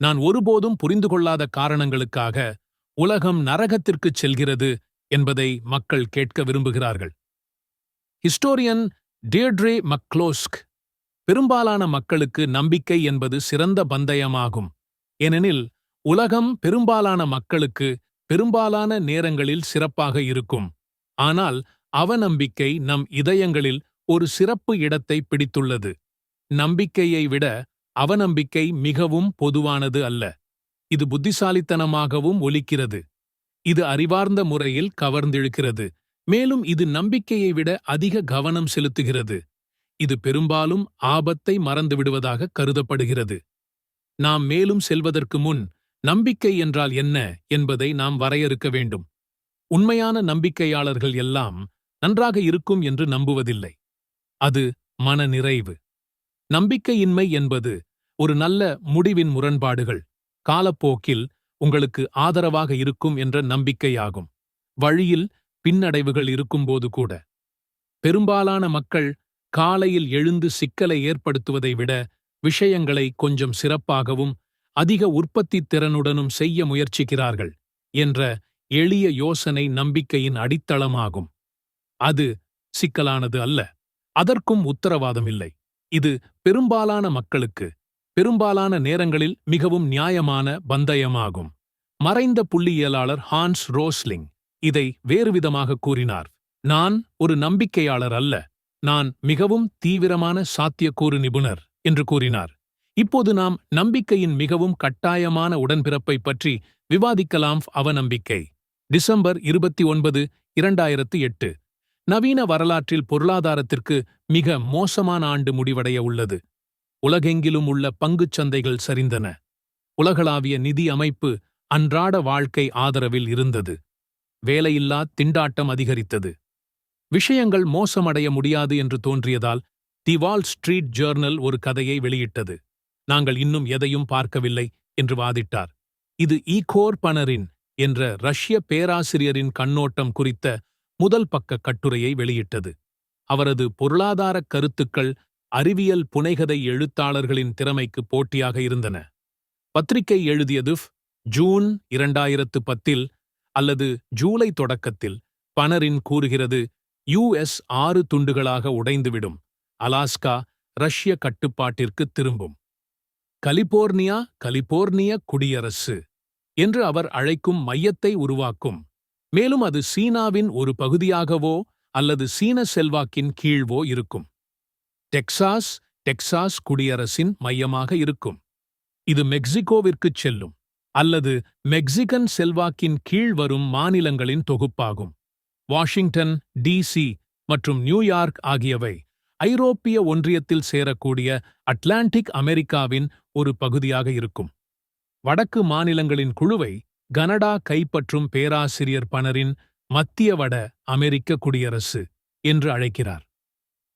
நான் ஒருபோதும் புரிந்து கொள்ளாத காரணங்களுக்காக உலகம் நரகத்திற்குச் செல்கிறது என்பதை மக்கள் கேட்க விரும்புகிறார்கள். ஹிஸ்டோரியன் டியட்ரே மக்லோஸ்க் பெரும்பாலான மக்களுக்கு நம்பிக்கை என்பது சிறந்த பந்தயமாகும். ஏனெனில் உலகம் பெரும்பாலான மக்களுக்கு பெரும்பாலான நேரங்களில் சிறப்பாக இருக்கும். ஆனால் அவநம்பிக்கை நம் இதயங்களில் ஒரு சிறப்பு இடத்தை பிடித்துள்ளது. நம்பிக்கையை விட அவநம்பிக்கை மிகவும் பொதுவானது அல்ல. இது புத்திசாலித்தனமாகவும் ஒலிக்கிறது. இது அறிவார்ந்த முறையில் கவர்ந்திழுக்கிறது. மேலும் இது நம்பிக்கையை விட அதிக கவனம் செலுத்துகிறது. இது பெரும்பாலும் ஆபத்தை மறந்துவிடுவதாக கருதப்படுகிறது. நாம் மேலும் செல்வதற்கு முன் நம்பிக்கை என்றால் என்ன என்பதை நாம் வரையறுக்க வேண்டும். உண்மையான நம்பிக்கையாளர்கள் எல்லாம் நன்றாக இருக்கும் என்று நம்புவதில்லை. அது மனநிறைவு. நம்பிக்கையின்மை என்பது ஒரு நல்ல முடிவின் முரண்பாடுகள் காலப்போக்கில் உங்களுக்கு ஆதரவாக இருக்கும் என்ற நம்பிக்கையாகும். வழியில் பின்னடைவுகள் இருக்கும்போது கூட. பெரும்பாலான மக்கள் காலையில் எழுந்து சிக்கலை ஏற்படுத்துவதை விட விஷயங்களை கொஞ்சம் சிறப்பாகவும் அதிக உற்பத்தித் திறனுடனும் செய்ய முயற்சிக்கிறார்கள் என்ற எளிய யோசனை நம்பிக்கையின் அடித்தளமாகும். அது சிக்கலானது அல்ல. அதற்கும் உத்தரவாதம் இல்லை. இது பெரும்பாலான மக்களுக்கு பெரும்பாலான நேரங்களில் மிகவும் நியாயமான பந்தயமாகும். மறைந்த புள்ளியியலாளர் ஹான்ஸ் ரோஸ்லிங் இதை வேறுவிதமாக கூறினார். நான் ஒரு நம்பிக்கையாளர் அல்ல. நான் மிகவும் தீவிரமான சாத்தியக்கூறு நிபுணர் என்று கூறினார். இப்போது நாம் நம்பிக்கையின் மிகவும் கட்டாயமான உடன்பிறப்பை பற்றி விவாதிக்கலாம் அவநம்பிக்கை. டிசம்பர் இருபத்தி ஒன்பது இரண்டாயிரத்து எட்டு. நவீன வரலாற்றில் பொருளாதாரத்திற்கு மிக மோசமான ஆண்டு முடிவடைய உள்ளது. உலகெங்கிலும் உள்ள பங்குச் சந்தைகள் சரிந்தன. உலகளாவிய நிதி அமைப்பு அன்றாட வாழ்க்கை ஆதரவில் இருந்தது. வேலையில்லா திண்டாட்டம் அதிகரித்தது. விஷயங்கள் மோசமடைய முடியாது என்று தோன்றியதால் தி வால் ஸ்ட்ரீட் ஜேர்னல் ஒரு கதையை வெளியிட்டது. நாங்கள் இன்னும் எதையும் பார்க்கவில்லை என்று வாதிட்டார். இது ஈகோர் பனரின் என்ற ரஷ்ய பேராசிரியரின் கண்ணோட்டம் குறித்த முதல் பக்க கட்டுரையை வெளியிட்டது. அவரது பொருளாதாரக் கருத்துக்கள் அறிவியல் புனைகதை எழுத்தாளர்களின் திறமைக்கு போட்டியாக இருந்தன. பத்திரிகை எழுதியது ஜூன் இரண்டாயிரத்து பத்தில் அல்லது ஜூலை தொடக்கத்தில் பனரின் கூறுகிறது யுஎஸ் ஆறு துண்டுகளாக உடைந்துவிடும் அலாஸ்கா ரஷ்ய கட்டுப்பாட்டிற்கு திரும்பும். கலிபோர்னியா கலிபோர்னிய குடியரசு என்று அவர் அழைக்கும் மையத்தை உருவாக்கும். மேலும் அது சீனாவின் ஒரு பகுதியாகவோ அல்லது சீன செல்வாக்கின் கீழ்வோ இருக்கும். டெக்சாஸ் டெக்சாஸ் குடியரசின் மையமாக இருக்கும். இது மெக்சிகோவிற்குச் செல்லும் அல்லது மெக்சிகன் செல்வாக்கின் கீழ் வரும் மாநிலங்களின் தொகுப்பாகும். வாஷிங்டன் டிசி மற்றும் நியூயார்க் ஆகியவை ஐரோப்பிய ஒன்றியத்தில் சேரக்கூடிய அட்லாண்டிக் அமெரிக்காவின் ஒரு பகுதியாக இருக்கும். வடக்கு மாநிலங்களின் குழுவை கனடா கைப்பற்றும் பேராசிரியர் பணரின் மத்திய வட அமெரிக்க குடியரசு என்று அழைக்கிறார்.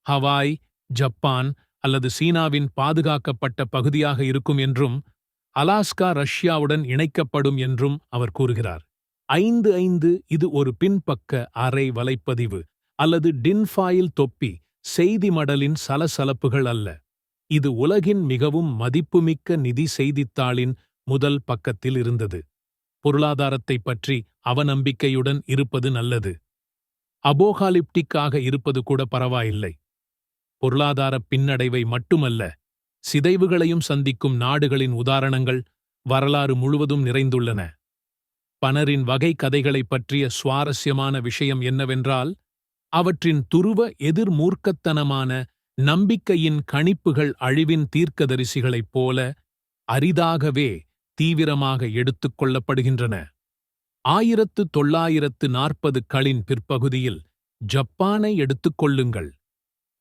ஹவாய் ஜப்பான் அல்லது சீனாவின் பாதுகாக்கப்பட்ட பகுதியாக இருக்கும் என்றும் அலாஸ்கா ரஷ்யாவுடன் இணைக்கப்படும் என்றும் அவர் கூறுகிறார். ஐந்து ஐந்து இது ஒரு பின்பக்க அரை வலைப்பதிவு அல்லது டின்ஃபாயில் தொப்பி செய்தி மடலின் சலசலப்புகள் அல்ல. இது உலகின் மிகவும் மதிப்புமிக்க நிதி செய்தித்தாளின் முதல் பக்கத்தில் இருந்தது. பொருளாதாரத்தைப் பற்றி அவநம்பிக்கையுடன் இருப்பது நல்லது. அபோகாலிப்டிக்காக இருப்பது கூட பரவாயில்லை. பொருளாதார பின்னடைவை மட்டுமல்ல சிதைவுகளையும் சந்திக்கும் நாடுகளின் உதாரணங்கள் வரலாறு முழுவதும் நிறைந்துள்ளன. பணரின் வகை கதைகளைப் பற்றிய சுவாரஸ்யமான விஷயம் என்னவென்றால் அவற்றின் துருவ எதிர்மூர்க்கத்தனமான நம்பிக்கையின் கணிப்புகள் அழிவின் தீர்க்கதரிசிகளைப் போல அரிதாகவே தீவிரமாக எடுத்துக் கொள்ளப்படுகின்றன. ஆயிரத்து தொள்ளாயிரத்து நாற்பது களின் பிற்பகுதியில் ஜப்பானை எடுத்துக்கொள்ளுங்கள்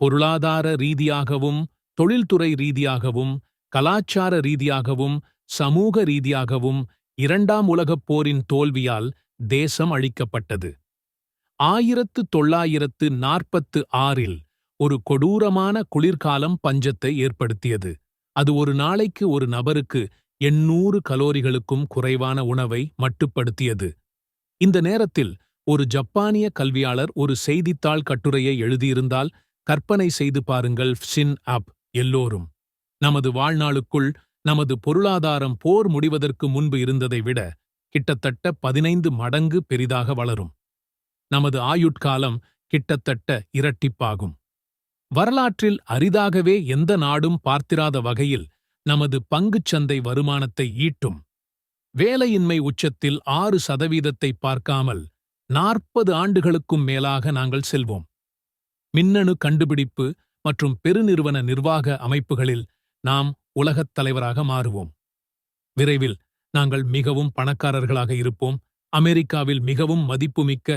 பொருளாதார ரீதியாகவும் தொழில்துறை ரீதியாகவும் கலாச்சார ரீதியாகவும் சமூக ரீதியாகவும் இரண்டாம் உலகப் போரின் தோல்வியால் தேசம் அழிக்கப்பட்டது. ஆயிரத்து தொள்ளாயிரத்து நாற்பத்து ஆறில் ஒரு கொடூரமான குளிர்காலம் பஞ்சத்தை ஏற்படுத்தியது. அது ஒரு நாளைக்கு ஒரு நபருக்கு எண்ணூறு கலோரிகளுக்கும் குறைவான உணவை மட்டுப்படுத்தியது. இந்த நேரத்தில் ஒரு ஜப்பானிய கல்வியாளர் ஒரு செய்தித்தாள் கட்டுரையை எழுதியிருந்தால் கற்பனை செய்து பாருங்கள் ஷின் அப் எல்லோரும். நமது வாழ்நாளுக்குள் நமது பொருளாதாரம் போர் முடிவதற்கு முன்பு இருந்ததை விட கிட்டத்தட்ட பதினைந்து மடங்கு பெரிதாக வளரும். நமது ஆயுட்காலம் கிட்டத்தட்ட இரட்டிப்பாகும். வரலாற்றில் அரிதாகவே எந்த நாடும் பார்த்திராத வகையில் நமது பங்குச்சந்தை வருமானத்தை ஈட்டும். வேலையின்மை உச்சத்தில் ஆறு சதவீதத்தை பார்க்காமல் நாற்பது ஆண்டுகளுக்கும் மேலாக நாங்கள் செல்வோம். மின்னணு கண்டுபிடிப்பு மற்றும் பெருநிறுவன நிர்வாக அமைப்புகளில் நாம் உலகத் தலைவராக மாறுவோம். விரைவில் நாங்கள் மிகவும் பணக்காரர்களாக இருப்போம். அமெரிக்காவில் மிகவும் மதிப்புமிக்க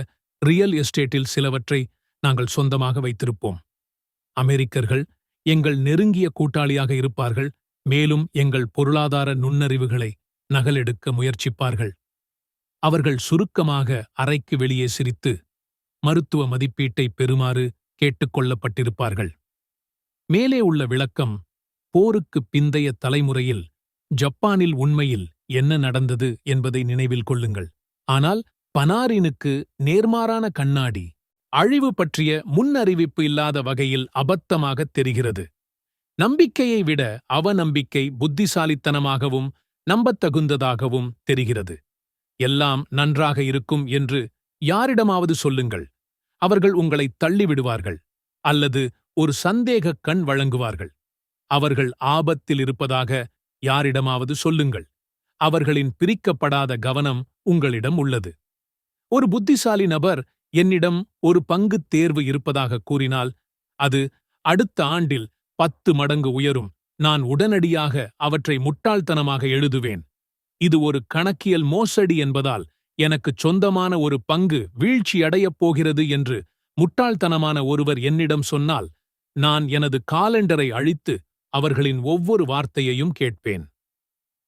ரியல் எஸ்டேட்டில் சிலவற்றை நாங்கள் சொந்தமாக வைத்திருப்போம். அமெரிக்கர்கள் எங்கள் நெருங்கிய கூட்டாளியாக இருப்பார்கள். மேலும் எங்கள் பொருளாதார நுண்ணறிவுகளை நகலெடுக்க முயற்சிப்பார்கள். அவர்கள் சுருக்கமாக அறைக்கு வெளியே சிரித்து மருத்துவ மதிப்பீட்டை பெறுமாறு கேட்டுக்கொள்ளப்பட்டிருப்பார்கள். மேலே உள்ள விளக்கம் போருக்குப் பிந்தைய தலைமுறையில் ஜப்பானில் உண்மையில் என்ன நடந்தது என்பதை நினைவில் கொள்ளுங்கள். ஆனால் பனாரினுக்கு நேர்மாறான கண்ணாடி அழிவு பற்றிய முன்னறிவிப்பு இல்லாத வகையில் அபத்தமாகத் தெரிகிறது. நம்பிக்கையை விட அவநம்பிக்கை புத்திசாலித்தனமாகவும் நம்பத்தகுந்ததாகவும் தெரிகிறது. எல்லாம் நன்றாக இருக்கும் என்று யாரிடமாவது சொல்லுங்கள். அவர்கள் உங்களை தள்ளிவிடுவார்கள் அல்லது ஒரு சந்தேகக் கண் வழங்குவார்கள். அவர்கள் ஆபத்தில் இருப்பதாக யாரிடமாவது சொல்லுங்கள். அவர்களின் பிரிக்கப்படாத கவனம் உங்களிடம் உள்ளது. ஒரு புத்திசாலி நபர் என்னிடம் ஒரு பங்குத் தேர்வு இருப்பதாக கூறினால் அது அடுத்த ஆண்டில் பத்து மடங்கு உயரும். நான் உடனடியாக அவற்றை முட்டாள்தனமாக எழுதுவேன். இது ஒரு கணக்கியல் மோசடி என்பதால் எனக்குச் சொந்தமான ஒரு பங்கு வீழ்ச்சியடையப் போகிறது என்று முட்டாள்தனமான ஒருவர் என்னிடம் சொன்னால் நான் எனது காலண்டரை அழித்து அவர்களின் ஒவ்வொரு வார்த்தையையும் கேட்பேன்.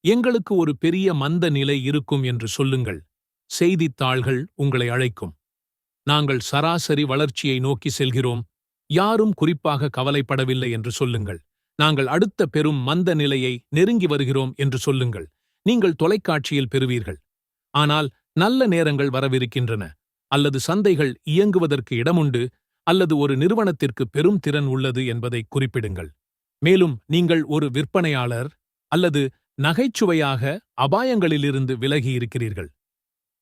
எங்களுக்கு ஒரு பெரிய மந்த நிலை இருக்கும் என்று சொல்லுங்கள். செய்தித்தாள்கள் உங்களை அழைக்கும். நாங்கள் சராசரி வளர்ச்சியை நோக்கி செல்கிறோம். யாரும் குறிப்பாக கவலைப்படவில்லை என்று சொல்லுங்கள். நாங்கள் அடுத்த பெரும் மந்த நிலையை நெருங்கி வருகிறோம் என்று சொல்லுங்கள். நீங்கள் தொலைக்காட்சியில் பெறுவீர்கள். ஆனால் நல்ல நேரங்கள் வரவிருக்கின்றன அல்லது சந்தைகள் இயங்குவதற்கு இடமுண்டு அல்லது ஒரு நிறுவனத்திற்கு பெரும் திறன் உள்ளது என்பதை குறிப்பிடுங்கள். மேலும் நீங்கள் ஒரு விற்பனையாளர் அல்லது நகைச்சுவையாக அபாயங்களிலிருந்து விலகி இருக்கிறீர்கள்.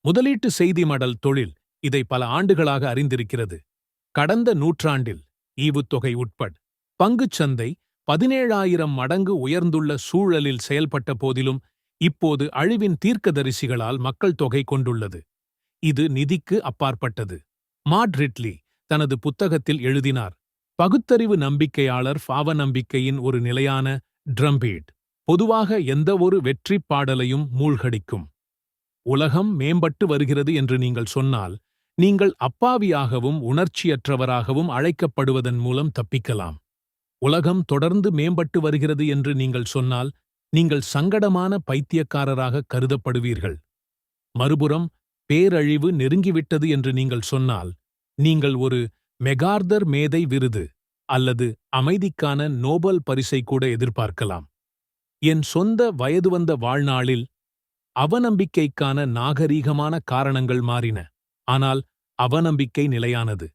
முதலீட்டு செய்தி மடல் தொழில் இதை பல ஆண்டுகளாக அறிந்திருக்கிறது. கடந்த நூற்றாண்டில் ஈவுத்தொகை உட்பட் பங்குச்சந்தை பதினேழாயிரம் மடங்கு உயர்ந்துள்ள சூழலில் செயல்பட்ட போதிலும் இப்போது அழிவின் தீர்க்கதரிசிகளால் மக்கள் தொகை கொண்டுள்ளது. இது நிதிக்கு அப்பாற்பட்டது. மாட்ரிட்லி தனது புத்தகத்தில் எழுதினார் பகுத்தறிவு நம்பிக்கையாளர் பாவ நம்பிக்கையின் ஒரு நிலையான ட்ரம்பீட் பொதுவாக எந்தவொரு வெற்றிப் பாடலையும் மூழ்கடிக்கும். உலகம் மேம்பட்டு வருகிறது என்று நீங்கள் சொன்னால் நீங்கள் அப்பாவியாகவும் உணர்ச்சியற்றவராகவும் அழைக்கப்படுவதன் மூலம் தப்பிக்கலாம். உலகம் தொடர்ந்து மேம்பட்டு வருகிறது என்று நீங்கள் சொன்னால் நீங்கள் சங்கடமான பைத்தியக்காரராக கருதப்படுவீர்கள். மறுபுறம் பேரழிவு நெருங்கிவிட்டது என்று நீங்கள் சொன்னால் நீங்கள் ஒரு மெகார்தர் மேதை விருது அல்லது அமைதிக்கான நோபல் பரிசை கூட எதிர்பார்க்கலாம். என் சொந்த வயது வந்த வாழ்நாளில் அவநம்பிக்கைக்கான நாகரீகமான காரணங்கள் மாறின. ஆனால் அவநம்பிக்கை நிலையானது.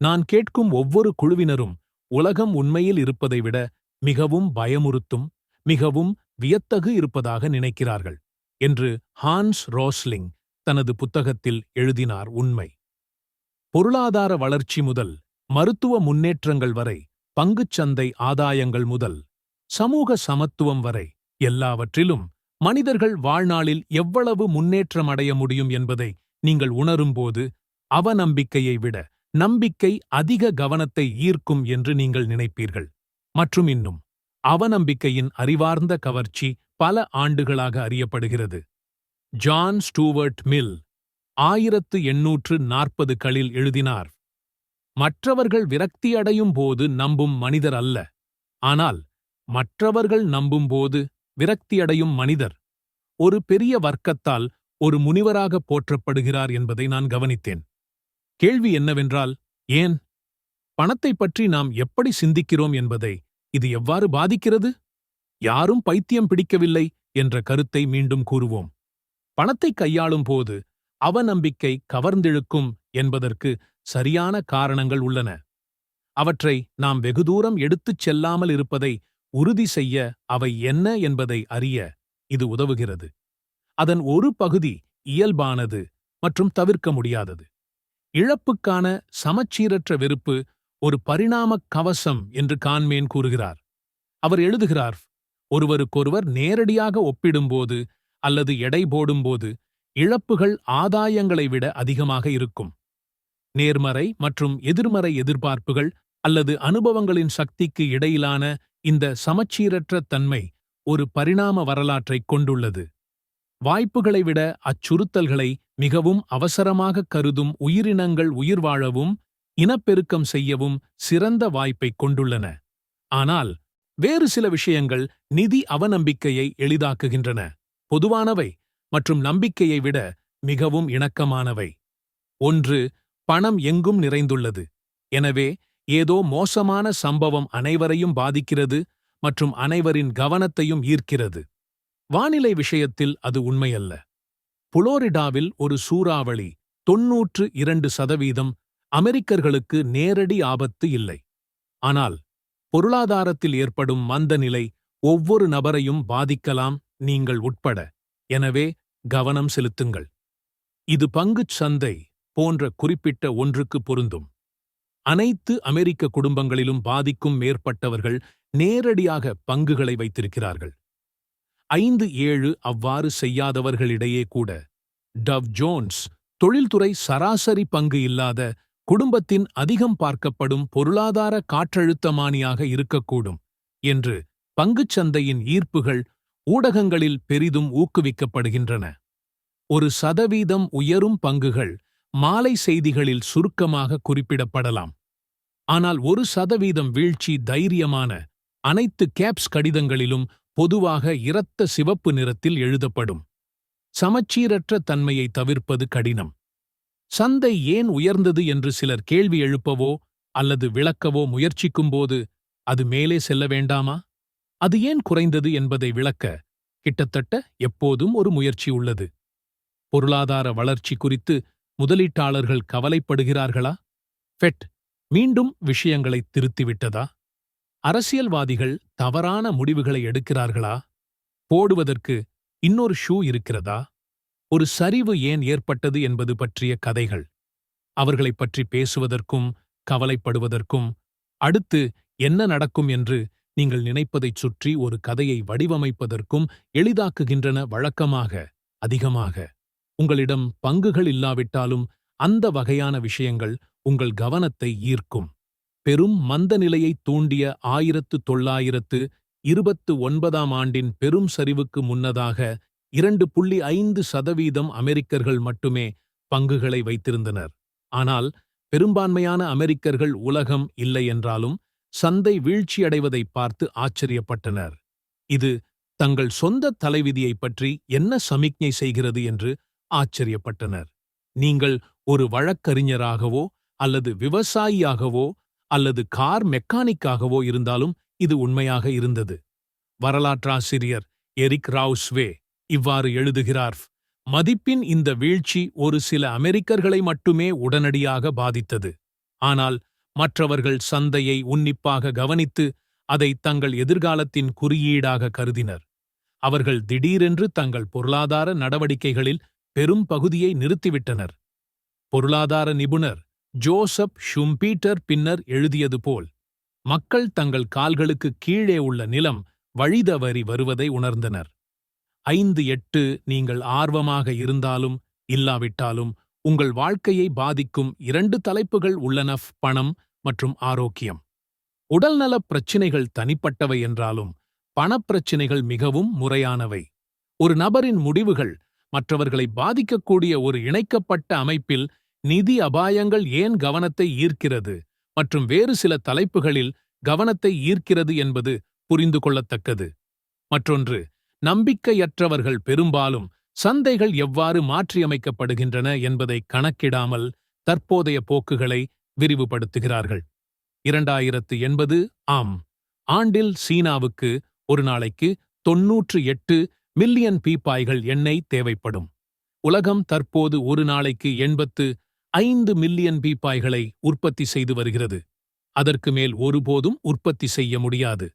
நான் கேட்கும் ஒவ்வொரு குழுவினரும் உலகம் உண்மையில் இருப்பதை விட மிகவும் பயமுறுத்தும் மிகவும் வியத்தகு இருப்பதாக நினைக்கிறார்கள் என்று ஹான்ஸ் ரோஸ்லிங் தனது புத்தகத்தில் எழுதினார் உண்மை. பொருளாதார வளர்ச்சி முதல் மருத்துவ முன்னேற்றங்கள் வரை பங்குச்சந்தை ஆதாயங்கள் முதல் சமூக சமத்துவம் வரை எல்லாவற்றிலும் மனிதர்கள் வாழ்நாளில் எவ்வளவு முன்னேற்றம் அடைய முடியும் என்பதை நீங்கள் உணரும்போது அவநம்பிக்கையை விட நம்பிக்கை அதிக கவனத்தை ஈர்க்கும் என்று நீங்கள் நினைப்பீர்கள். மற்றும் இன்னும் அவநம்பிக்கையின் அறிவார்ந்த கவர்ச்சி பல ஆண்டுகளாக அறியப்படுகிறது. ஜான் ஸ்டூவர்ட் மில் ஆயிரத்து எண்ணூற்று நாற்பதுகளில் எழுதினார் மற்றவர்கள் விரக்தியடையும் போது நம்பும் மனிதர் அல்ல ஆனால் மற்றவர்கள் நம்பும்போது விரக்தியடையும் மனிதர். ஒரு பெரிய வர்க்கத்தால் ஒரு முனிவராக போற்றப்படுகிறார் என்பதை நான் கவனித்தேன். கேள்வி என்னவென்றால் ஏன்? பணத்தைப் பற்றி நாம் எப்படி சிந்திக்கிறோம் என்பதை இது எவ்வாறு பாதிக்கிறது? யாரும் பைத்தியம் பிடிக்கவில்லை என்ற கருத்தை மீண்டும் கூறுவோம். பணத்தை கையாளும் போது அவநம்பிக்கை கவர்ந்திழுக்கும் என்பதற்கு சரியான காரணங்கள் உள்ளன. அவற்றை நாம் வெகுதூரம் எடுத்துச் செல்லாமல் இருப்பதை உறுதி செய்ய அவை என்ன என்பதை அறிய இது உதவுகிறது. அதன் ஒரு பகுதி இயல்பானது மற்றும் தவிர்க்க முடியாதது. இழப்புக்கான சமச்சீரற்ற வெறுப்பு ஒரு பரிணாமக் கவசம் என்று கான்மேன் கூறுகிறார். அவர் எழுதுகிறார் ஒருவருக்கொருவர் நேரடியாக ஒப்பிடும்போது அல்லது எடை போடும்போது இழப்புகள் ஆதாயங்களை விட அதிகமாக இருக்கும். நேர்மறை மற்றும் எதிர்மறை எதிர்பார்ப்புகள் அல்லது அனுபவங்களின் சக்திக்கு இடையிலான இந்த சமச்சீரற்ற தன்மை ஒரு பரிணாம வரலாற்றைக் கொண்டுள்ளது. வாய்ப்புகளை விட அச்சுறுத்தல்களை மிகவும் அவசரமாக கருதும் உயிரினங்கள் உயிர் வாழவும் இனப்பெருக்கம் செய்யவும் சிறந்த வாய்ப்பைக் கொண்டுள்ளன. ஆனால் வேறு சில விஷயங்கள் நிதி அவநம்பிக்கையை எளிதாக்குகின்றன. பொதுவானவை மற்றும் நம்பிக்கையை விட மிகவும் இணக்கமானவை. ஒன்று பணம் எங்கும் நிறைந்துள்ளது. எனவே ஏதோ மோசமான சம்பவம் அனைவரையும் பாதிக்கிறது மற்றும் அனைவரின் கவனத்தையும் ஈர்க்கிறது. வானிலை விஷயத்தில் அது உண்மையல்ல. புளோரிடாவில் ஒரு சூறாவளி தொன்னூற்று இரண்டு சதவீதம் அமெரிக்கர்களுக்கு நேரடி ஆபத்து இல்லை. ஆனால் பொருளாதாரத்தில் ஏற்படும் மந்தநிலை ஒவ்வொரு நபரையும் பாதிக்கலாம் நீங்கள் உட்பட. எனவே கவனம் செலுத்துங்கள். இது பங்குச் சந்தை போன்ற குறிப்பிட்ட ஒன்றுக்கு பொருந்தும். அனைத்து அமெரிக்க குடும்பங்களிலும் பாதிக்கும் மேற்பட்டவர்கள் நேரடியாக பங்குகளை வைத்திருக்கிறார்கள். ஐந்து ஏழு அவ்வாறு செய்யாதவர்களிடையே கூட டவ் ஜோன்ஸ் தொழில்துறை சராசரி பங்கு இல்லாத குடும்பத்தின் அதிகம் பார்க்கப்படும் பொருளாதார காற்றழுத்தமானியாக இருக்கக்கூடும் என்று பங்குச் சந்தையின் ஈர்ப்புகள் ஊடகங்களில் பெரிதும் ஊக்குவிக்கப்படுகின்றன. ஒரு சதவீதம் உயரும் பங்குகள் மாலை செய்திகளில் சுருக்கமாக குறிப்பிடப்படலாம். ஆனால் ஒரு சதவீதம் வீழ்ச்சி தைரியமான அனைத்து கேப்ஸ் கடிதங்களிலும் பொதுவாக இரத்த சிவப்பு நிறத்தில் எழுதப்படும். சமச்சீரற்ற தன்மையை தவிர்ப்பது கடினம். சந்தை ஏன் உயர்ந்தது என்று சிலர் கேள்வி எழுப்பவோ அல்லது விளக்கவோ முயற்சிக்கும்போது அது மேலே செல்ல வேண்டாமா? அது ஏன் குறைந்தது என்பதை விளக்க கிட்டத்தட்ட எப்போதும் ஒரு முயற்சி உள்ளது. பொருளாதார வளர்ச்சி குறித்து முதலீட்டாளர்கள் கவலைப்படுகிறார்களா? ஃபெட் மீண்டும் விஷயங்களை திருத்திவிட்டதா? அரசியல்வாதிகள் தவறான முடிவுகளை எடுக்கிறார்களா? போடுவதற்கு இன்னொரு ஷூ இருக்கிறதா? ஒரு சரிவு ஏன் ஏற்பட்டது என்பது பற்றிய கதைகள். அவர்களைப் பற்றி பேசுவதற்கும் கவலைப்படுவதற்கும் அடுத்து என்ன நடக்கும் என்று நீங்கள் நினைப்பதைச் சுற்றி ஒரு கதையை வடிவமைப்பதற்கும் எளிதாக்குகின்றன வழக்கமாக அதிகமாக. உங்களிடம் பங்குகள் இல்லாவிட்டாலும் அந்த வகையான விஷயங்கள் உங்கள் கவனத்தை ஈர்க்கும். பெரும் மந்தநிலையை தூண்டிய ஆயிரத்து தொள்ளாயிரத்து இருபத்து ஒன்பதாம் ஆண்டின் பெரும் சரிவுக்கு முன்னதாக இரண்டு புள்ளி ஐந்து சதவீதம் அமெரிக்கர்கள் மட்டுமே பங்குகளை வைத்திருந்தனர். ஆனால் பெரும்பான்மையான அமெரிக்கர்கள் உலகம் இல்லை என்றாலும் சந்தை வீழ்ச்சியடைவதை பார்த்து ஆச்சரியப்பட்டனர். இது தங்கள் சொந்த தலைவிதியைப் பற்றி என்ன சமிக்ஞை செய்கிறது என்று ஆச்சரியப்பட்டனர். நீங்கள் ஒரு வழக்கறிஞராகவோ அல்லது விவசாயியாகவோ அல்லது கார் மெக்கானிக்காகவோ இருந்தாலும் இது உண்மையாக இருந்தது. வரலாற்றாசிரியர் எரிக் ராவ்ஸ்வே இவ்வாறு எழுதுகிறார் மதிப்பின் இந்த வீழ்ச்சி ஒரு சில அமெரிக்கர்களை மட்டுமே உடனடியாக பாதித்தது. ஆனால் மற்றவர்கள் சந்தையை உன்னிப்பாக கவனித்து அதை தங்கள் எதிர்காலத்தின் குறியீடாக கருதினர். அவர்கள் திடீரென்று தங்கள் பொருளாதார நடவடிக்கைகளில் பெரும் பகுதியை நிறுத்திவிட்டனர். பொருளாதார நிபுணர் ஜோசப் ஷும்பீட்டர் பின்னர் எழுதியது போல் மக்கள் தங்கள் கால்களுக்கு கீழே உள்ள நிலம் வழிதவறி வருவதை உணர்ந்தனர். ஐந்து எட்டு நீங்கள் ஆர்வமாக இருந்தாலும் இல்லாவிட்டாலும் உங்கள் வாழ்க்கையை பாதிக்கும் இரண்டு தலைப்புகள் உள்ளன பணம் மற்றும் ஆரோக்கியம். உடல்நலப் பிரச்சினைகள் தனிப்பட்டவை என்றாலும் பணப்பிரச்சினைகள் மிகவும் முறையானவை. ஒரு நபரின் முடிவுகள் மற்றவர்களை பாதிக்கக்கூடிய ஒரு இணைக்கப்பட்ட அமைப்பில் நிதி அபாயங்கள் ஏன் கவனத்தை ஈர்க்கிறது மற்றும் வேறு சில தலைப்புகளில் கவனத்தை ஈர்க்கிறது என்பது புரிந்து கொள்ளத்தக்கது. மற்றொன்று நம்பிக்கையற்றவர்கள் பெரும்பாலும் சந்தைகள் எவ்வாறு மாற்றியமைக்கப்படுகின்றன என்பதை கணக்கிடாமல் தற்போதைய போக்குகளை விரிவுபடுத்துகிறார்கள். இரண்டாயிரத்து எண்பது ஆம். ஆண்டில் சீனாவுக்கு ஒரு நாளைக்கு தொன்னூற்று எட்டு மில்லியன் பீப்பாய்கள் எண்ணெய் தேவைப்படும். உலகம் தற்போது ஒரு நாளைக்கு எண்பத்து ஐந்து மில்லியன் பீப்பாய்களை உற்பத்தி செய்து வருகிறது. அதற்கு மேல் ஒருபோதும் உற்பத்தி செய்ய முடியாது.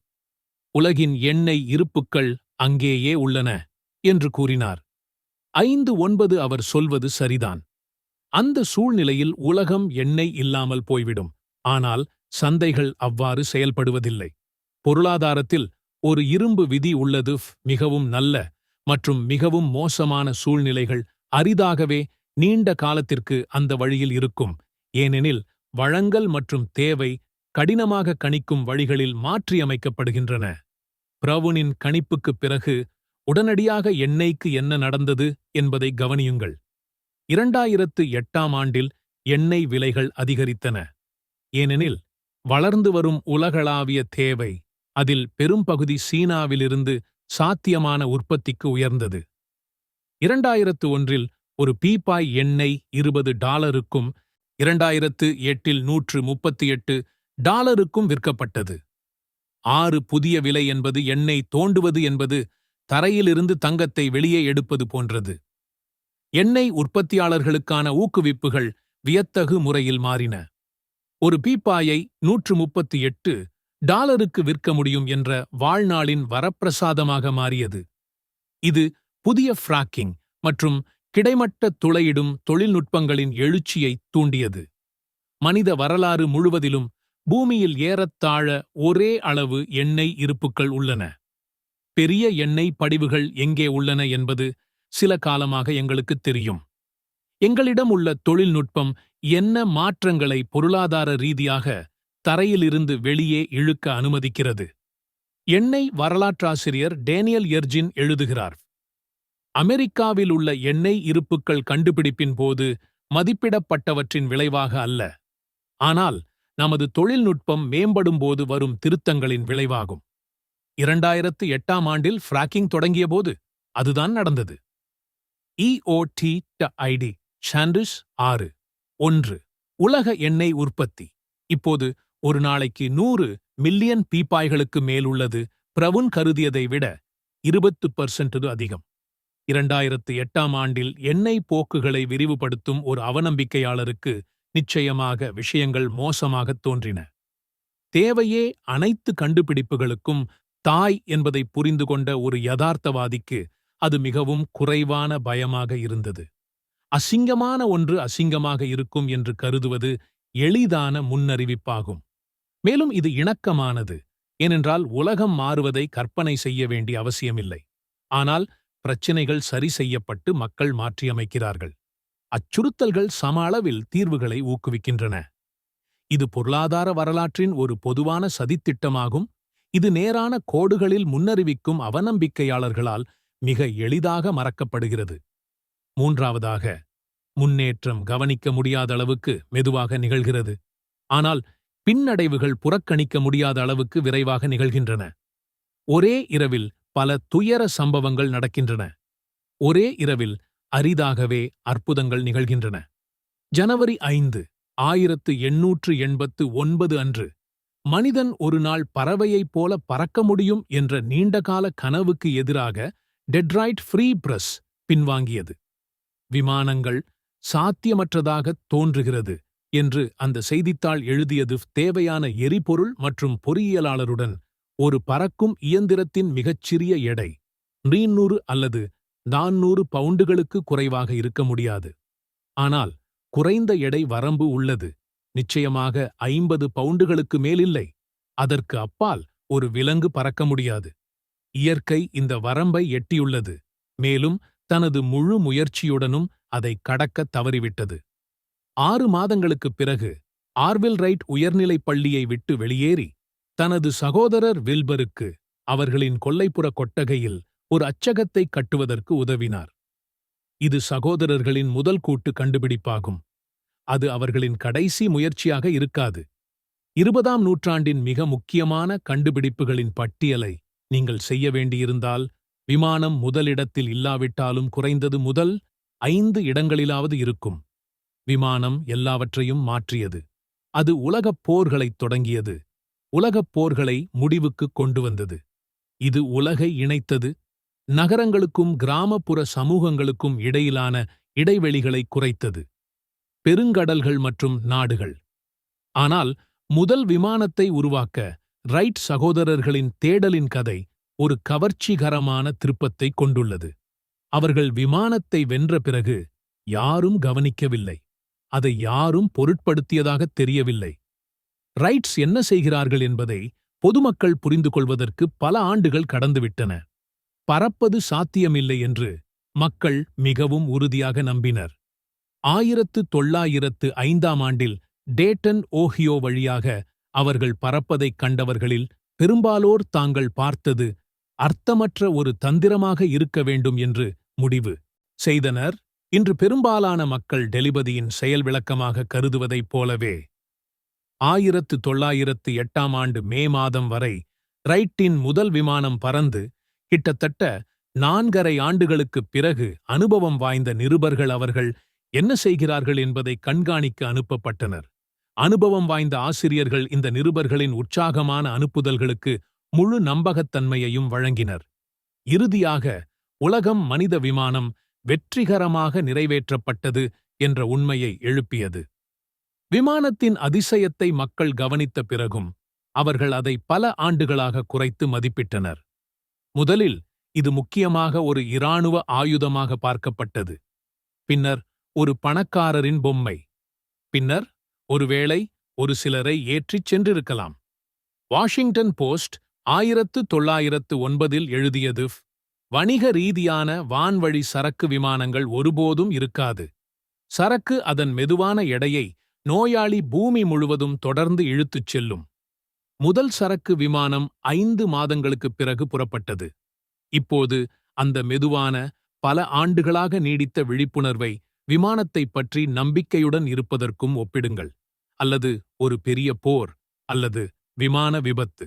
உலகின் எண்ணெய் இருப்புக்கள் அங்கேயே உள்ளன என்று கூறினார். ஐந்து ஒன்பது அவர் சொல்வது சரிதான். அந்த சூழ்நிலையில் உலகம் எண்ணெய் இல்லாமல் போய்விடும். ஆனால் சந்தைகள் அவ்வாறு செயல்படுவதில்லை. பொருளாதாரத்தில் ஒரு இரும்பு விதி உள்ளது ஃப், மிகவும் நல்ல மற்றும் மிகவும் மோசமான சூழ்நிலைகள் அரிதாகவே நீண்ட காலத்திற்கு அந்த வழியில் இருக்கும். ஏனெனில் வழங்கல் மற்றும் தேவை கடினமாக கணிக்கும் வழிகளில் மாற்றியமைக்கப்படுகின்றன. பிரவுனின் கணிப்புக்குப் பிறகு உடனடியாக எண்ணெய்க்கு என்ன நடந்தது என்பதை கவனியுங்கள். இரண்டாயிரத்து எட்டாம் ஆண்டில் எண்ணெய் விலைகள் அதிகரித்தன. ஏனெனில் வளர்ந்து வரும் உலகளாவிய தேவை அதில் பெரும்பகுதி சீனாவிலிருந்து சாத்தியமான உற்பத்திக்கு உயர்ந்தது. இரண்டாயிரத்து ஒன்றில் ஒரு பீப்பாய் எண்ணெய் இருபது டாலருக்கும் இரண்டாயிரத்து எட்டில் நூற்று முப்பத்தி எட்டு டாலருக்கும் விற்கப்பட்டது. ஆறு புதிய விலை என்பது எண்ணெய் தோண்டுவது என்பது தரையிலிருந்து தங்கத்தை வெளியே எடுப்பது போன்றது. எண்ணெய் உற்பத்தியாளர்களுக்கான ஊக்குவிப்புகள் வியத்தகு முறையில் மாறின. ஒரு பீப்பாயை நூற்று முப்பத்தி எட்டு டாலருக்கு விற்க முடியும் என்ற வாழ்நாளின் வரப்பிரசாதமாக மாறியது. இது புதிய ஃப்ராக்கிங் மற்றும் கிடைமட்ட துளையிடும் தொழில்நுட்பங்களின் எழுச்சியை தூண்டியது. மனித வரலாறு முழுவதிலும் பூமியில் ஏறத்தாழ ஒரே அளவு எண்ணெய் இருப்புக்கள் உள்ளன. பெரிய எண்ணெய் படிவுகள் எங்கே உள்ளன என்பது சில காலமாக எங்களுக்குத் தெரியும். எங்களிடம் உள்ள தொழில்நுட்பம் என்ன மாற்றங்களை பொருளாதார ரீதியாக தரையிலிருந்து வெளியே இழுக்க அனுமதிக்கிறது? எண்ணெய் வரலாற்றாசிரியர் டேனியல் எர்ஜின் எழுதுகிறார். அமெரிக்காவில் உள்ள எண்ணெய் இருப்புக்கள் கண்டுபிடிப்பின் போது மதிப்பிடப்பட்டவற்றின் விளைவாக அல்ல. ஆனால் நமது தொழில்நுட்பம் மேம்படும்போது வரும் திருத்தங்களின் விளைவாகும். இரண்டாயிரத்து எட்டாம் ஆண்டில் ஃப்ராக்கிங் தொடங்கியபோது அதுதான் நடந்தது. இஓடி ஐடி சாண்டிஸ் ஆறு ஒன்று உலக எண்ணெய் உற்பத்தி. இப்போது ஒரு நாளைக்கு நூறு மில்லியன் பீப்பாய்களுக்கு மேலுள்ளது பிரவுன் கருதியதை விட இருபத்து பர்சன்ட் அதிகம். இரண்டாயிரத்து எட்டாம் ஆண்டில் எண்ணெய் போக்குகளை விரிவுபடுத்தும் ஒரு அவநம்பிக்கையாளருக்கு நிச்சயமாக விஷயங்கள் மோசமாகத் தோன்றின. தேவையே அனைத்து கண்டுபிடிப்புகளுக்கும் தாய் என்பதை புரிந்து கொண்ட ஒரு யதார்த்தவாதிக்கு அது மிகவும் குறைவான பயமாக இருந்தது. அசிங்கமான ஒன்று அசிங்கமாக இருக்கும் என்று கருதுவது எளிதான முன்னறிவிப்பாகும். மேலும் இது இணக்கமானது ஏனென்றால் உலகம் மாறுவதை கற்பனை செய்ய வேண்டிய அவசியமில்லை. ஆனால் பிரச்சினைகள் சரி செய்யப்பட்டு மக்கள் மாற்றியமைக்கிறார்கள். அச்சுறுத்தல்கள் சம அளவில் தீர்வுகளை ஊக்குவிக்கின்றன. இது பொருளாதார வரலாற்றின் ஒரு பொதுவான சதித்திட்டமாகும். இது நேரான கோடுகளில் முன்னறிவிக்கும் அவநம்பிக்கையாளர்களால் மிக எளிதாக மறக்கப்படுகிறது. மூன்றாவதாக முன்னேற்றம் கவனிக்க முடியாத அளவுக்கு மெதுவாக நிகழ்கிறது. ஆனால் பின்னடைவுகள் புறக்கணிக்க முடியாத அளவுக்கு விரைவாக நிகழ்கின்றன. ஒரே இரவில் பல துயர சம்பவங்கள் நடக்கின்றன. ஒரே இரவில் அரிதாகவே அற்புதங்கள் நிகழ்கின்றன. ஜனவரி ஐந்து ஆயிரத்து எண்ணூற்று எண்பத்து ஒன்பது அன்று மனிதன் ஒரு நாள் பறவையைப் போல பறக்க முடியும் என்ற நீண்டகால கனவுக்கு எதிராக டெட்ராய்ட் ஃப்ரீ பிரஸ் பின்வாங்கியது. விமானங்கள் சாத்தியமற்றதாகத் தோன்றுகிறது என்று அந்த செய்தித்தாள் எழுதியது தேவையான எரிபொருள் மற்றும் பொறியியலாளருடன் ஒரு பறக்கும் இயந்திரத்தின் மிகச்சிறிய எடை நீநூறு அல்லது நானூறு பவுண்டுகளுக்கு குறைவாக இருக்க முடியாது. ஆனால் குறைந்த எடை வரம்பு உள்ளது. நிச்சயமாக ஐம்பது பவுண்டுகளுக்கு மேலில்லை. அதற்கு அப்பால் ஒரு விலங்கு பறக்க முடியாது. இயற்கை இந்த வரம்பை எட்டியுள்ளது. மேலும் தனது முழு முயற்சியுடனும் அதை கடக்கத் தவறிவிட்டது. ஆறு மாதங்களுக்குப் பிறகு ஆர்வில் ரைட் உயர்நிலைப் பள்ளியை விட்டு வெளியேறி தனது சகோதரர் வில்பருக்கு அவர்களின் கொல்லைப்புற கொட்டகையில் ஒரு அச்சகத்தை கட்டுவதற்கு உதவினார். இது சகோதரர்களின் முதல் கூட்டு கண்டுபிடிப்பாகும். அது அவர்களின் கடைசி முயற்சியாக இருக்காது. இருபதாம் நூற்றாண்டின் மிக முக்கியமான கண்டுபிடிப்புகளின் பட்டியலை நீங்கள் செய்ய வேண்டியிருந்தால் விமானம் முதலிடத்தில் இல்லாவிட்டாலும் குறைந்தது முதல் ஐந்து இடங்களிலாவது இருக்கும். விமானம் எல்லாவற்றையும் மாற்றியது. அது உலகப் போர்களைத் தொடங்கியது. உலகப் போர்களை முடிவுக்கு கொண்டு வந்தது. இது உலகை இணைத்தது. நகரங்களுக்கும் கிராமப்புற சமூகங்களுக்கும் இடையிலான இடைவெளிகளை குறைத்தது. பெருங்கடல்கள் மற்றும் நாடுகள். ஆனால் முதல் விமானத்தை உருவாக்க ரைட் சகோதரர்களின் தேடலின் கதை ஒரு கவர்ச்சிகரமான திருப்பத்தை கொண்டுள்ளது. அவர்கள் விமானத்தை வென்ற பிறகு யாரும் கவனிக்கவில்லை. அதை யாரும் பொருட்படுத்தியதாகத் தெரியவில்லை. ரைட்ஸ் என்ன செய்கிறார்கள் என்பதை பொதுமக்கள் புரிந்து கொள்வதற்கு பல ஆண்டுகள் கடந்துவிட்டன. பறப்பது சாத்தியமில்லை என்று மக்கள் மிகவும் உறுதியாக நம்பினர். ஆயிரத்து தொள்ளாயிரத்து ஐந்தாம் ஆண்டில் டேட்டன் ஓஹியோ வழியாக அவர்கள் பறப்பதைக் கண்டவர்களில் பெரும்பாலோர் தாங்கள் பார்த்தது அர்த்தமற்ற ஒரு தந்திரமாக இருக்க வேண்டும் என்று முடிவு செய்தனர். இன்று பெரும்பாலான மக்கள் டெலிபதியின் செயல் விளக்கமாக கருதுவதைப் போலவே ஆயிரத்து தொள்ளாயிரத்து எட்டாம் ஆண்டு மே மாதம் வரை ரைட்டின் முதல் விமானம் பறந்து கிட்டத்தட்ட நான்கரை ஆண்டுகளுக்குப் பிறகு அனுபவம் வாய்ந்த நிருபர்கள் அவர்கள் என்ன செய்கிறார்கள் என்பதை கண்காணிக்க அனுப்பப்பட்டனர். அனுபவம் வாய்ந்த ஆசிரியர்கள் இந்த நிருபர்களின் உற்சாகமான அனுப்புதல்களுக்கு முழு நம்பகத்தன்மையையும் வழங்கினர். இறுதியாக உலகம் மனித விமானம் வெற்றிகரமாக நிறைவேற்றப்பட்டது என்ற உண்மையை எழுப்பியது. விமானத்தின் அதிசயத்தை மக்கள் கவனித்த பிறகும் அவர்கள் அதை பல ஆண்டுகளாக குறைத்து மதிப்பிட்டனர். முதலில் இது முக்கியமாக ஒரு இராணுவ ஆயுதமாக பார்க்கப்பட்டது. பின்னர் ஒரு பணக்காரரின் பொம்மை. பின்னர் ஒருவேளை ஒரு சிலரை ஏற்றிச் சென்றிருக்கலாம். வாஷிங்டன் போஸ்ட் ஆயிரத்து தொள்ளாயிரத்து ஒன்பதில் எழுதியது வணிக ரீதியான வான்வழி சரக்கு விமானங்கள் ஒருபோதும் இருக்காது. சரக்கு அதன் மெதுவான எடையை நோயாளி பூமி முழுவதும் தொடர்ந்து இழுத்துச் செல்லும். முதல் சரக்கு விமானம் ஐந்து மாதங்களுக்குப் பிறகு புறப்பட்டது. இப்போது அந்த மெதுவான பல ஆண்டுகளாக நீடித்த விழிப்புணர்வை விமானத்தைப் பற்றி நம்பிக்கையுடன் இருப்பதற்கும் ஒப்பிடுங்கள். அல்லது ஒரு பெரிய போர் அல்லது விமான விபத்து.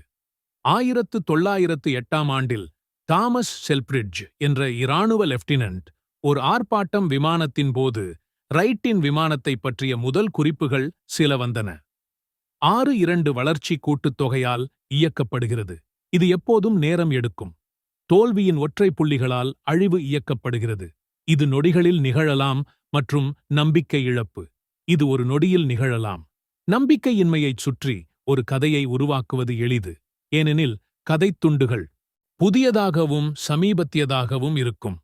ஆயிரத்து தொள்ளாயிரத்து எட்டாம் ஆண்டில் தாமஸ் செல்பிரிட்ஜ் என்ற இராணுவ லெப்டினன்ட் ஒரு ஆர்ப்பாட்டம் விமானத்தின் போது ரைட்டின் விமானத்தைப் பற்றிய முதல் குறிப்புகள் சில வந்தன. ஆறு இரண்டு வளர்ச்சி கூட்டுத்தொகையால் இயக்கப்படுகிறது. இது எப்போதும் நேரம் எடுக்கும். தோல்வியின் ஒற்றை புள்ளிகளால் அழிவு இயக்கப்படுகிறது. இது நொடிகளில் நிகழலாம் மற்றும் நம்பிக்கை இழப்பு. இது ஒரு நொடியில் நிகழலாம். நம்பிக்கையின்மையைச் சுற்றி ஒரு கதையை உருவாக்குவது எளிது. ஏனெனில் கதைத்துண்டுகள் புதியதாகவும் சமீபத்தியதாகவும் இருக்கும்.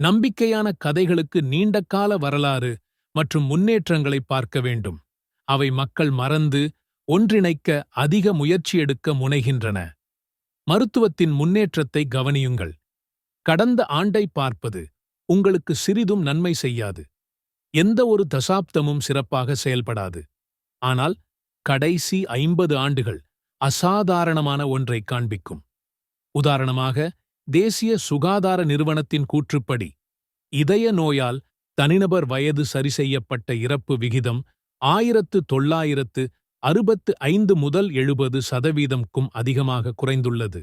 நம்பிக்கையான கதைகளுக்கு நீண்டகால வரலாறு மற்றும் முன்னேற்றங்களை பார்க்க வேண்டும். அவை மக்கள் மறந்து ஒன்றிணைக்க அதிக முயற்சி எடுக்க முனைகின்றன. மருத்துவத்தின் முன்னேற்றத்தை கவனியுங்கள். கடந்த ஆண்டை பார்ப்பது உங்களுக்கு சிறிதும் நன்மை செய்யாது. எந்த ஒரு தசாப்தமும் சிறப்பாக செயல்படாது. ஆனால் கடைசி ஐம்பது ஆண்டுகள் அசாதாரணமான ஒன்றை காண்பிக்கும். உதாரணமாக தேசிய சுகாதார நிறுவனத்தின் கூற்றுப்படி இதய நோயால் தனிநபர் வயது சரி செய்யப்பட்ட இறப்பு விகிதம் ஆயிரத்து தொள்ளாயிரத்து அறுபத்து ஐந்து முதல் எழுபது சதவீதம்க்கும் அதிகமாக குறைந்துள்ளது.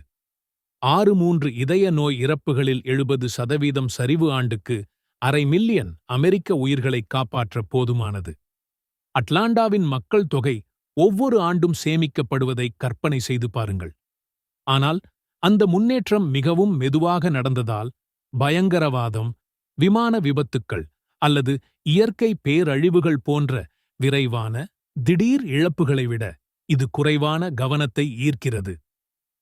ஆறு மூன்று இதய நோய் இறப்புகளில் எழுபது சதவீதம் சரிவு ஆண்டுக்கு அரை மில்லியன் அமெரிக்க உயிர்களை காப்பாற்ற போதுமானது. அட்லாண்டாவின் மக்கள் தொகை ஒவ்வொரு ஆண்டும் சேமிக்கப்படுவதை கற்பனை செய்து பாருங்கள். ஆனால் அந்த முன்னேற்றம் மிகவும் மெதுவாக நடந்ததால் பயங்கரவாதம் விமான விபத்துக்கள் அல்லது இயற்கை பேரழிவுகள் போன்ற விரைவான திடீர் இழப்புகளை விட இது குறைவான கவனத்தை ஈர்க்கிறது.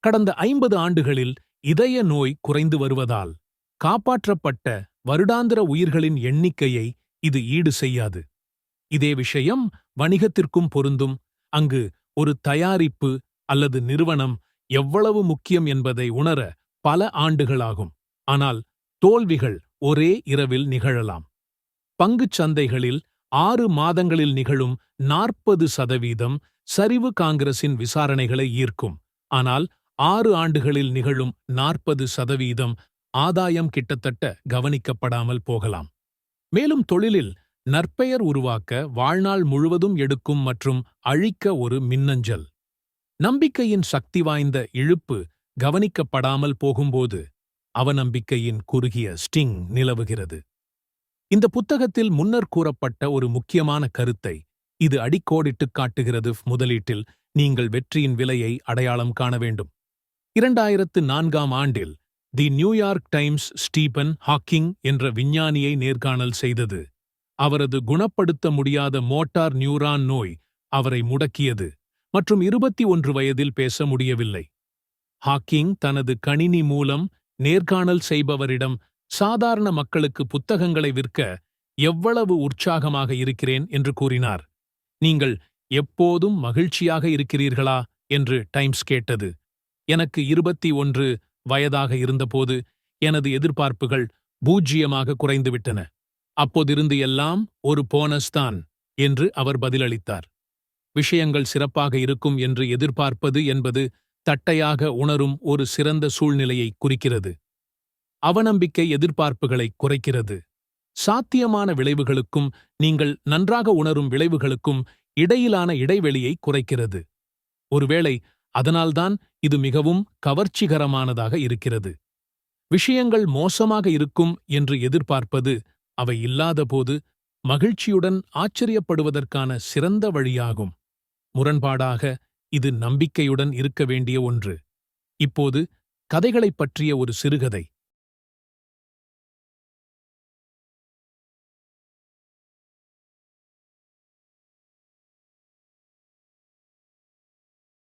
கடந்த ஐம்பது ஆண்டுகளில் இதய நோய் குறைந்து வருவதால் காப்பாற்றப்பட்ட வருடாந்திர உயிர்களின் எண்ணிக்கையை இது ஈடு செய்யாது. இதே விஷயம் வணிகத்திற்கும் பொருந்தும். அங்கு ஒரு தயாரிப்பு அல்லது நிறுவனம் எவ்வளவு முக்கியம் என்பதை உணர பல ஆண்டுகளாகும். ஆனால் தோல்விகள் ஒரே இரவில் நிகழலாம். பங்குச் சந்தைகளில் ஆறு மாதங்களில் நிகழும் நாற்பது சதவீதம் சரிவு காங்கிரசின் விசாரணைகளை ஈர்க்கும். ஆனால் ஆறு ஆண்டுகளில் நிகழும் நாற்பது சதவீதம் ஆதாயம் கிட்டத்தட்ட கவனிக்கப்படாமல் போகலாம். மேலும் தொழிலில் நற்பெயர் உருவாக்க வாழ்நாள் முழுவதும் எடுக்கும் மற்றும் அழிக்க ஒரு மின்னஞ்சல். நம்பிக்கையின் சக்தி வாய்ந்த இழுப்பு கவனிக்கப்படாமல் போகும்போது அவநம்பிக்கையின் குறுகிய ஸ்டிங் நிலவுகிறது. இந்த புத்தகத்தில் முன்னர் கூறப்பட்ட ஒரு முக்கியமான கருத்தை இது அடிக்கோடிட்டுக் காட்டுகிறது முதலீட்டில் நீங்கள் வெற்றியின் விலையை அடையாளம் காண வேண்டும். இரண்டாயிரத்து நான்காம் ஆண்டில் the New York Times Stephen Hawking என்ற விஞ்ஞானியை நேர்காணல் செய்தது. அவரது குணப்படுத்த முடியாத மோட்டார் நியூரான் நோய் அவரை முடக்கியது மற்றும் இருபத்தி ஒன்று வயதில் பேச முடியவில்லை. ஹாக்கிங் தனது கணினி மூலம் நேர்காணல் செய்பவரிடம் சாதாரண மக்களுக்கு புத்தகங்களை விற்க எவ்வளவு உற்சாகமாக இருக்கிறேன் என்று கூறினார். நீங்கள் எப்போதும் மகிழ்ச்சியாக இருக்கிறீர்களா? என்று டைம்ஸ் கேட்டது. எனக்கு இருபத்தி ஒன்று வயதாக இருந்தபோது எனது எதிர்பார்ப்புகள் பூஜ்ஜியமாக குறைந்துவிட்டன. அப்போதிருந்து எல்லாம் ஒரு போனஸ் தான் என்று அவர் பதிலளித்தார். விஷயங்கள் சிறப்பாக இருக்கும் என்று எதிர்பார்ப்பது என்பது தட்டையாக உணரும் ஒரு சிறந்த சூழ்நிலையை குறிக்கிறது. அவநம்பிக்கை எதிர்பார்ப்புகளை குறைக்கிறது. சாத்தியமான விளைவுகளுக்கும் நீங்கள் நன்றாக உணரும் விளைவுகளுக்கும் இடையிலான இடைவெளியை குறைக்கிறது. ஒருவேளை அதனால்தான் இது மிகவும் கவர்ச்சிகரமானதாக இருக்கிறது. விஷயங்கள் மோசமாக இருக்கும் என்று எதிர்பார்ப்பது அவை இல்லாதபோது மகிழ்ச்சியுடன் ஆச்சரியப்படுவதற்கான சிறந்த வழியாகும். முரண்பாடாக இது நம்பிக்கையுடன் இருக்க வேண்டிய ஒன்று. இப்போது கதைகளைப் பற்றிய ஒரு சிறுகதை.